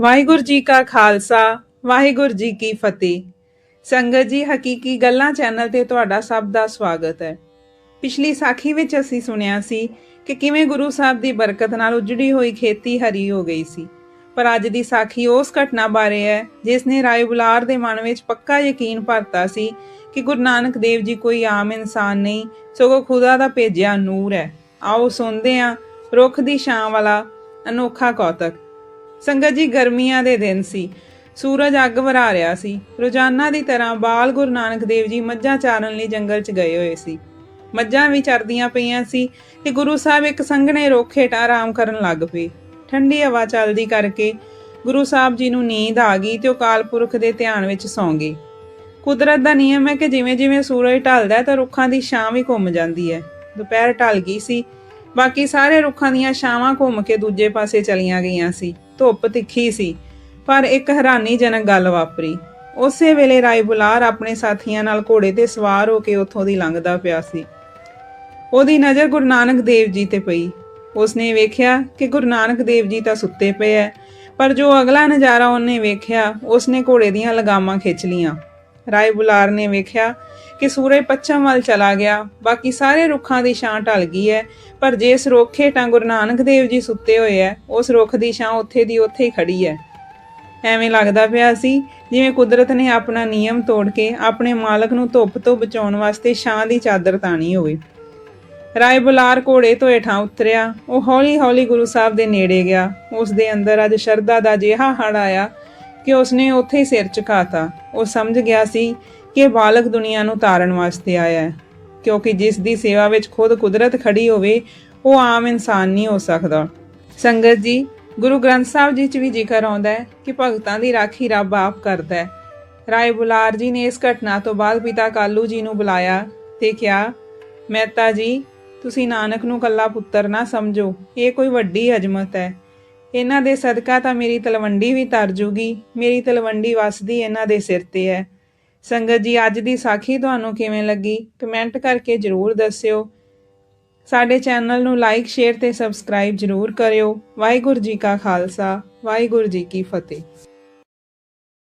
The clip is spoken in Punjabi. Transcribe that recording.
ਵਾਹਿਗੁਰੂ ਜੀ ਕਾ ਖਾਲਸਾ, ਵਾਹਿਗੁਰੂ ਜੀ ਕੀ ਫਤਿਹ। ਸੰਗਤ ਜੀ, ਹਕੀਕੀ ਗੱਲਾਂ ਚੈਨਲ ਤੇ ਤੁਹਾਡਾ ਸਭ ਦਾ ਸਵਾਗਤ ਹੈ। ਪਿਛਲੀ ਸਾਖੀ ਵਿੱਚ ਅਸੀਂ ਸੁਣਿਆ ਸੀ ਕਿ ਕਿਵੇਂ ਗੁਰੂ ਸਾਹਿਬ ਦੀ ਬਰਕਤ ਨਾਲ ਉਜੜੀ ਹੋਈ ਖੇਤੀ ਹਰੀ ਹੋ ਗਈ ਸੀ। ਪਰ ਅੱਜ ਦੀ ਸਾਖੀ ਉਸ ਘਟਨਾ ਬਾਰੇ ਹੈ, ਜਿਸ ਨੇ ਰਾਏ ਬੁਲਾਰ ਦੇ ਮਨ ਵਿੱਚ ਪੱਕਾ ਯਕੀਨ ਭਰਤਾ ਸੀ ਕਿ ਗੁਰੂ ਨਾਨਕ ਦੇਵ ਜੀ ਕੋਈ ਆਮ ਇਨਸਾਨ ਨਹੀਂ, ਸਗੋਂ ਖੁਦਾ ਦਾ ਭੇਜਿਆ ਨੂਰ ਹੈ। ਆਓ ਸੁਣਦੇ ਹਾਂ ਰੁੱਖ ਦੀ ਛਾਂ ਵਾਲਾ ਅਨੋਖਾ ਕੌਤਕ। ਸੰਗਤ ਜੀ ਗਰਮੀਆਂ ਦੇ ਦਿਨ ਸੀ। ਸੂਰਜ ਅੱਗ ਵਰਾ ਰਿਹਾ ਸੀ। ਰੋਜ਼ਾਨਾ ਦੀ ਤਰ੍ਹਾਂ ਬਾਲ ਗੁਰੂ ਨਾਨਕ ਦੇਵ ਜੀ ਮੱਝਾਂ ਚਾਰਨ ਲਈ ਜੰਗਲ 'ਚ ਗਏ ਹੋਏ ਸੀ। ਮੱਝਾਂ ਵੀ ਚਰਦੀਆਂ ਪਈਆਂ ਸੀ ਤੇ ਗੁਰੂ ਸਾਹਿਬ ਇੱਕ ਸੰਘਣੇ ਰੁੱਖ ਹੇਠ ਆਰਾਮ ਕਰਨ ਲੱਗ ਪਏ। ਠੰਡੀ ਹਵਾ ਚੱਲਦੀ ਕਰਕੇ ਗੁਰੂ ਸਾਹਿਬ ਜੀ ਨੂੰ ਨੀਂਦ ਆ ਗਈ ਤੇ ਉਹ ਕਾਲ ਪੁਰਖ ਦੇ ਧਿਆਨ ਵਿੱਚ ਸੌਂ ਗਏ। ਕੁਦਰਤ ਦਾ ਨਿਯਮ ਹੈ ਕਿ ਜਿਵੇਂ ਜਿਵੇਂ ਸੂਰਜ ਢਲਦਾ ਤਾਂ ਰੁੱਖਾਂ ਦੀ ਛਾਂ ਵੀ ਘੁੰਮ ਜਾਂਦੀ ਹੈ। ਦੁਪਹਿਰ ਢਲ ਗਈ ਸੀ ਬਾਕੀ ਸਾਰੇ ਰੁੱਖਾਂ ਦੀਆਂ ਛਾਵਾਂ ਘੁੰਮ ਕੇ ਦੂਜੇ ਪਾਸੇ ਚਲੀਆਂ ਗਈਆਂ ਸੀ। ਧੁੱਪ ਤਿੱਖੀ ਸੀ, ਪਰ ਇੱਕ ਹੈਰਾਨੀਜਨਕ ਗੱਲ ਵਾਪਰੀ। ਉਸੇ ਵੇਲੇ ਰਾਏ ਬੁਲਾਰ ਆਪਣੇ ਸਾਥੀਆਂ ਨਾਲ ਘੋੜੇ ਤੇ ਸਵਾਰ ਹੋ ਕੇ ਉੱਥੋਂ ਦੀ ਲੰਘਦਾ ਪਿਆ ਸੀ। ਉਹਦੀ ਨਜ਼ਰ ਗੁਰੂ ਨਾਨਕ ਦੇਵ ਜੀ ਤੇ ਪਈ। ਉਸਨੇ ਵੇਖਿਆ ਕਿ ਗੁਰੂ ਨਾਨਕ ਦੇਵ ਜੀ ਤਾਂ ਸੁੱਤੇ ਪਏ ਐ, ਪਰ ਜੋ ਅਗਲਾ ਨਜ਼ਾਰਾ ਉਹਨੇ ਵੇਖਿਆ, ਉਸਨੇ ਘੋੜੇ ਦੀਆਂ ਲਗਾਮਾਂ ਖਿੱਚ ਲੀਆਂ ਰਾਏ ਬੁਲਾਰ ਨੇ ਵੇਖਿਆ ਕਿ ਸੂਰਜ ਪੱਛਮ ਵੱਲ ਚਲਾ ਗਿਆ। ਬਾਕੀ ਸਾਰੇ ਰੁੱਖਾਂ ਦੀ ਛਾਂ ਢਲ ਗਈ ਹੈ। ਪਰ ਜਿਸ ਰੁੱਖ ਹੇਠਾਂ ਗੁਰੂ ਨਾਨਕ ਦੇਵ ਜੀ ਸੁੱਤੇ ਹੋਏ ਐ ਉਸ ਰੁੱਖ ਦੀ ਛਾਂ ਉੱਥੇ ਦੀ ਉੱਥੇ ਹੀ ਖੜੀ ਹੈ। ਐਵੇਂ ਲੱਗਦਾ ਪਿਆ ਸੀ, ਜਿਵੇਂ ਕੁਦਰਤ ਨੇ ਆਪਣਾ ਨਿਯਮ ਤੋੜ ਕੇ ਆਪਣੇ ਮਾਲਕ ਨੂੰ ਧੁੱਪ ਤੋਂ ਬਚਾਉਣ ਵਾਸਤੇ ਛਾਂ ਦੀ ਚਾਦਰ ਤਾਣੀ ਹੋਵੇ। ਰਾਏ ਬੁਲਾਰ ਘੋੜੇ ਤੋਂ ਹੇਠਾਂ ਉਤਰਿਆ। ਉਹ ਹੌਲੀ-ਹੌਲੀ ਗੁਰੂ ਸਾਹਿਬ ਦੇ ਨੇੜੇ ਗਿਆ। ਉਸ ਦੇ ਅੰਦਰ ਅੱਜ ਸ਼ਰਧਾ ਦਾ ਜਿਹਾ ਹੜ ਆਇਆ ਕਿ ਉਸਨੇ ਉੱਥੇ ਹੀ ਸਿਰ ਝੁਕਾਤਾ ਉਹ ਸਮਝ ਗਿਆ ਸੀ ਕਿ ਇਹ ਬਾਲਕ ਦੁਨੀਆ ਨੂੰ ਤਾਰਨ ਵਾਸਤੇ ਆਇਆ ਹੈ, ਕਿਉਂਕਿ ਜਿਸ ਦੀ ਸੇਵਾ ਵਿੱਚ ਖੁਦ ਕੁਦਰਤ ਖੜੀ ਹੋਵੇ, ਉਹ ਆਮ ਇਨਸਾਨ ਨਹੀਂ ਹੋ ਸਕਦਾ। ਸੰਗਤ ਜੀ, ਗੁਰੂ ਗ੍ਰੰਥ ਸਾਹਿਬ ਜੀ 'ਚ ਵੀ ਜ਼ਿਕਰ ਆਉਂਦਾ ਹੈ ਕਿ ਭਗਤਾਂ ਦੀ ਰਾਖੀ ਰੱਬ ਆਪ ਕਰਦਾ ਹੈ। ਰਾਏ ਬੁਲਾਰ ਜੀ ਨੇ ਇਸ ਘਟਨਾ ਤੋਂ ਬਾਅਦ ਪਿਤਾ ਕਾਲੂ ਜੀ ਨੂੰ ਬੁਲਾਇਆ ਤੇ ਕਿਹਾ, ਮਹਿਤਾ ਜੀ, ਤੁਸੀਂ ਨਾਨਕ ਨੂੰ ਕੱਲਾ ਪੁੱਤਰ ਨਾ ਸਮਝੋ, ਇਹ ਕੋਈ ਵੱਡੀ ਅਜਮਤ ਹੈ। ਇਹਨਾਂ ਦੇ ਸਦਕਾ ਤਾਂ ਮੇਰੀ ਤਲਵੰਡੀ ਵੀ ਤਰ ਜੂਗੀ, ਮੇਰੀ ਤਲਵੰਡੀ ਵਸਦੀ ਇਹਨਾਂ ਦੇ ਸਿਰ ਤੇ ਹੈ। ਸੰਗਤ ਜੀ, ਅੱਜ ਦੀ ਸਾਖੀ ਤੁਹਾਨੂੰ ਕਿਵੇਂ ਲੱਗੀ? ਕਮੈਂਟ ਕਰਕੇ ਜਰੂਰ ਦੱਸਿਓ। ਸਾਡੇ ਚੈਨਲ ਨੂੰ ਲਾਈਕ, ਸ਼ੇਅਰ ਤੇ ਸਬਸਕ੍ਰਾਈਬ ਜਰੂਰ ਕਰਿਓ। ਵਾਹਿਗੁਰੂ ਜੀ ਕਾ ਖਾਲਸਾ, ਵਾਹਿਗੁਰੂ ਜੀ ਕੀ ਫਤਿਹ।